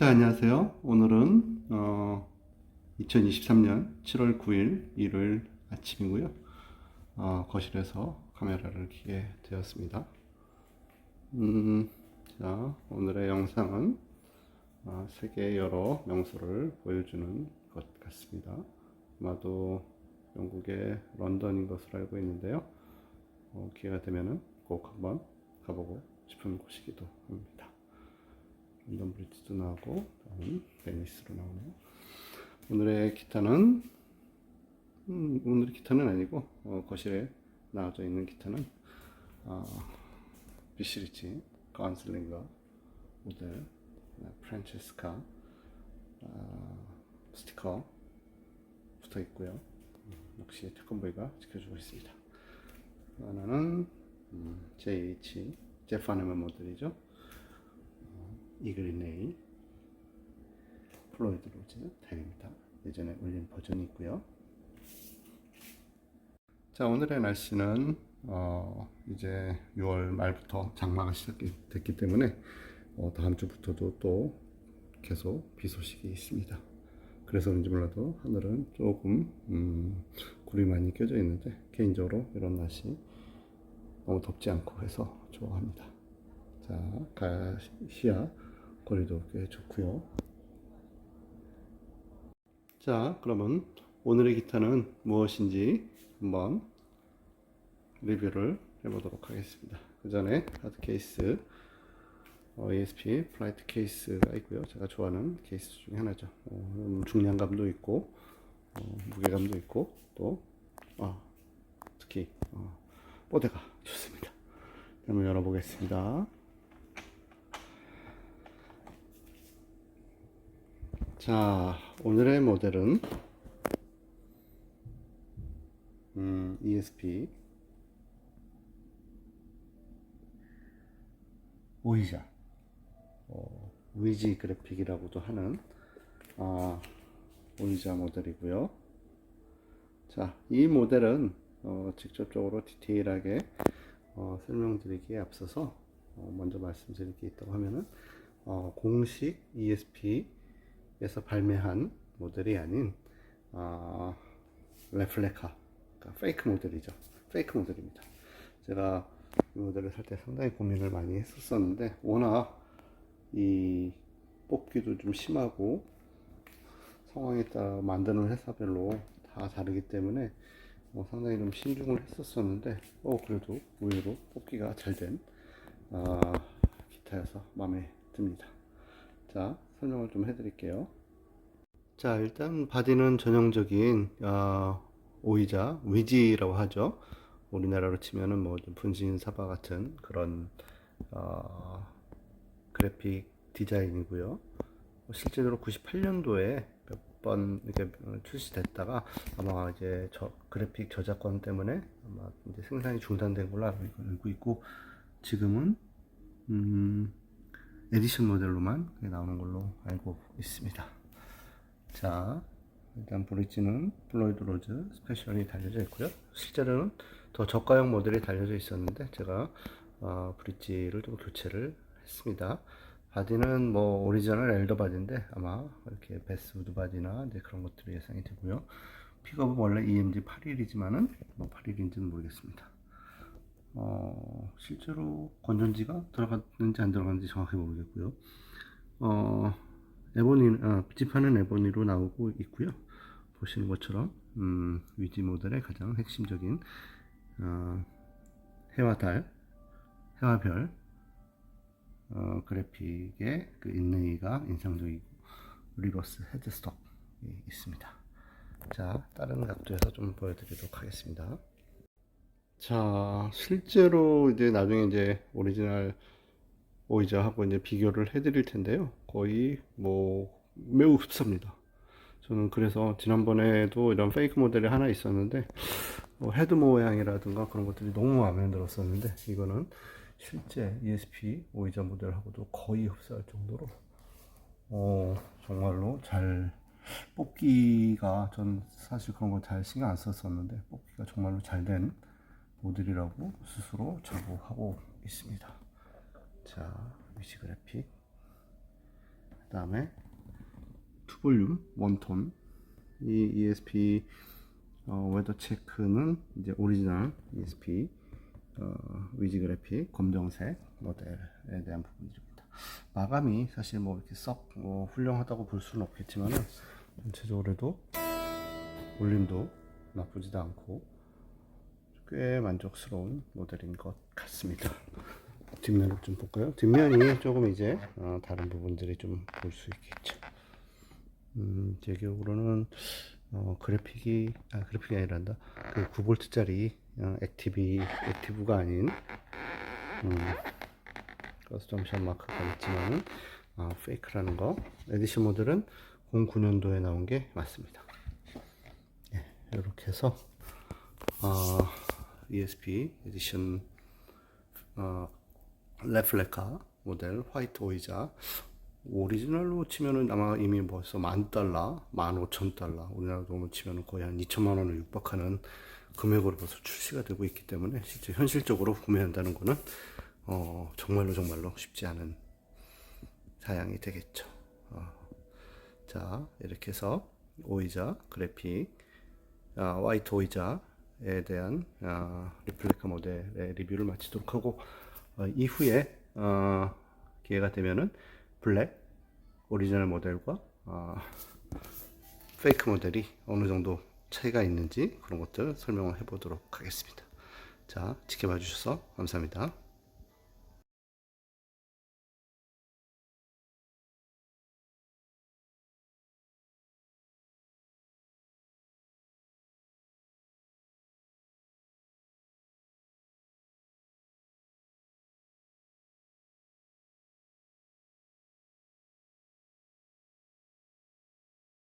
자, 안녕하세요. 오늘은 어, 2023년 7월 9일 일요일 아침이고요. 어, 거실에서 카메라를 켜게 되었습니다. 음, 자, 오늘의 영상은 어, 세계 여러 명소를 보여주는 것 같습니다. 아마도 영국의 런던인 것으로 알고 있는데요. 어, 기회가 되면은 꼭 한번 가보고 싶은 곳이기도 합니다. 런던 브리지도 나오고 다음 베니스로 나오네요. 오늘의 기타는 음, 오늘의 기타는 아니고 어, 거실에 나와져 있는 기타는 어, 비시리치 가운슬링거 모델 네, 프란체스카 어, 스티커 붙어 있고요. 음, 역시 태권브이가 지켜주고 있습니다. 하나는 음, JH 제파네만 모델이죠. 네일 플로이드 로즈 타입입니다. 예전에 올린 버전이 있고요. 자 오늘의 날씨는 어, 이제 6월 말부터 장마가 시작됐기 때문에 어, 다음 주부터도 또 계속 비 소식이 있습니다. 그래서 그런지 몰라도 하늘은 조금 음, 구름이 많이 껴져 있는데 개인적으로 이런 날씨 너무 덥지 않고 해서 좋아합니다. 자, 가시아 거리도 꽤 좋고요. 자, 그러면 오늘의 기타는 무엇인지 한번 리뷰를 해보도록 하겠습니다. 그 전에 하드 케이스 어, ESP 플라이트 케이스가 있고요. 제가 좋아하는 케이스 중에 하나죠. 어, 음, 중량감도 있고 어, 무게감도 있고 또 아, 특히 어, 뽀대가 좋습니다. 한번 열어보겠습니다. 자, 오늘의 모델은 음, ESP 오이자 어, 위지 그래픽이라고도 하는 아, 오이자 모델이고요. 자, 이 모델은 어, 직접적으로 디테일하게 어, 설명드리기에 앞서서 어, 먼저 말씀드릴 게 있다고 하면은 어, 공식 ESP 에서 발매한 모델이 아닌 어, 레플레카, 그러니까 페이크 모델이죠. 페이크 모델입니다. 제가 이 모델을 살 때 상당히 고민을 많이 했었었는데 워낙 이 뽑기도 좀 심하고 상황에 따라 만드는 회사별로 다 다르기 때문에 어, 상당히 좀 신중을 했었었는데 어 그래도 의외로 뽑기가 잘된 어, 기타여서 마음에 듭니다. 자 설명을 좀 해드릴게요. 자 일단 바디는 전형적인 어, 오이자 위지라고 하죠. 우리나라로 치면은 뭐좀 분신 사바 같은 그런 어, 그래픽 디자인이고요. 실제로 98년도에 몇 번 이렇게 출시됐다가 아마 이제 저 그래픽 저작권 때문에 아마 이제 생산이 중단된 걸로 알고 있고 지금은 음, 에디션 모델로만 나오는 걸로 알고 있습니다. 자, 일단 브릿지는 플로이드 로즈 스페셜이 달려져 있고요. 실제로는 더 저가형 모델이 달려져 있었는데 제가 어, 브릿지를 좀 교체를 했습니다. 바디는 뭐 오리지널 엘더 바디인데 아마 이렇게 베스우드 바디나 이제 그런 것들이 예상이 되고요. 픽업은 원래 EMG 81이지만은 뭐 81인지는 모르겠습니다. 어, 실제로 건전지가 들어갔는지 안 들어갔는지 정확히 모르겠고요. 어, 에보니, 어, 지판은 에보니로 나오고 있고요. 보시는 것처럼 음, 위지 모델의 가장 핵심적인 어, 해와 달, 해와 별 어, 그래픽의 그 인레이가 인상적이고 리버스 헤드스톡이 있습니다. 자, 다른 각도에서 좀 보여드리도록 하겠습니다. 자, 실제로 이제 나중에 이제 오리지널 오이자하고 이제 비교를 해 드릴 텐데요. 거의 뭐 매우 흡사합니다. 저는 그래서 지난번에도 이런 페이크 모델이 하나 있었는데 뭐 헤드 모양이라든가 그런 것들이 너무 마음에 들었었는데 이거는 실제 ESP 오이자 모델하고도 거의 흡사할 정도로 어, 정말로 잘 뽑기가 전 사실 그런 거 잘 신경 안 썼었는데 뽑기가 정말로 잘된 모델이라고 스스로 자부하고 있습니다. 자, 위시 그래픽 그 다음에 투볼륨 원톤 이 ESP 어, 웨더 체크는 이제 오리지널 ESP 어, 위지 그래픽 검정색 모델에 대한 부분들입니다. 마감이 사실 뭐 이렇게 썩 뭐 훌륭하다고 볼 수는 없겠지만 전체적으로도 볼륨도 나쁘지도 않고 꽤 만족스러운 모델인 것 같습니다. 뒷면을 좀 볼까요? 뒷면이 조금 이제 어, 다른 부분들이 좀 볼 수 있겠죠. 음, 제 기억으로는 어, 그래픽이 아 그래픽이 아니란다. 그 9V짜리 어, 액티비 액티브가 아닌 음, 커스텀션 마크가 있지만 아, 페이크라는 거. 에디션 모델은 09년도에 나온 게 맞습니다. 예, 이렇게 해서 어, ESP 에디션 어, 레플레카 모델 화이트 오이자 오리지널로 치면은 아마 이미 벌써 만 달러, 만 오천 달러, 우리나라 돈으로 치면은 거의 한 2천만 원을 육박하는 금액으로 벌써 출시가 되고 있기 때문에 실제 현실적으로 구매한다는 거는 어, 정말로 정말로 쉽지 않은 사양이 되겠죠. 어, 자 이렇게 해서 오이자 그래픽 아, 화이트 오이자 에 대한 아, 리플레카 모델의 리뷰를 마치도록 하고 어, 이후에 어, 기회가 되면은 블랙 오리지널 모델과 어, 페이크 모델이 어느 정도 차이가 있는지 그런 것들 설명을 해보도록 하겠습니다. 자 지켜봐 주셔서 감사합니다.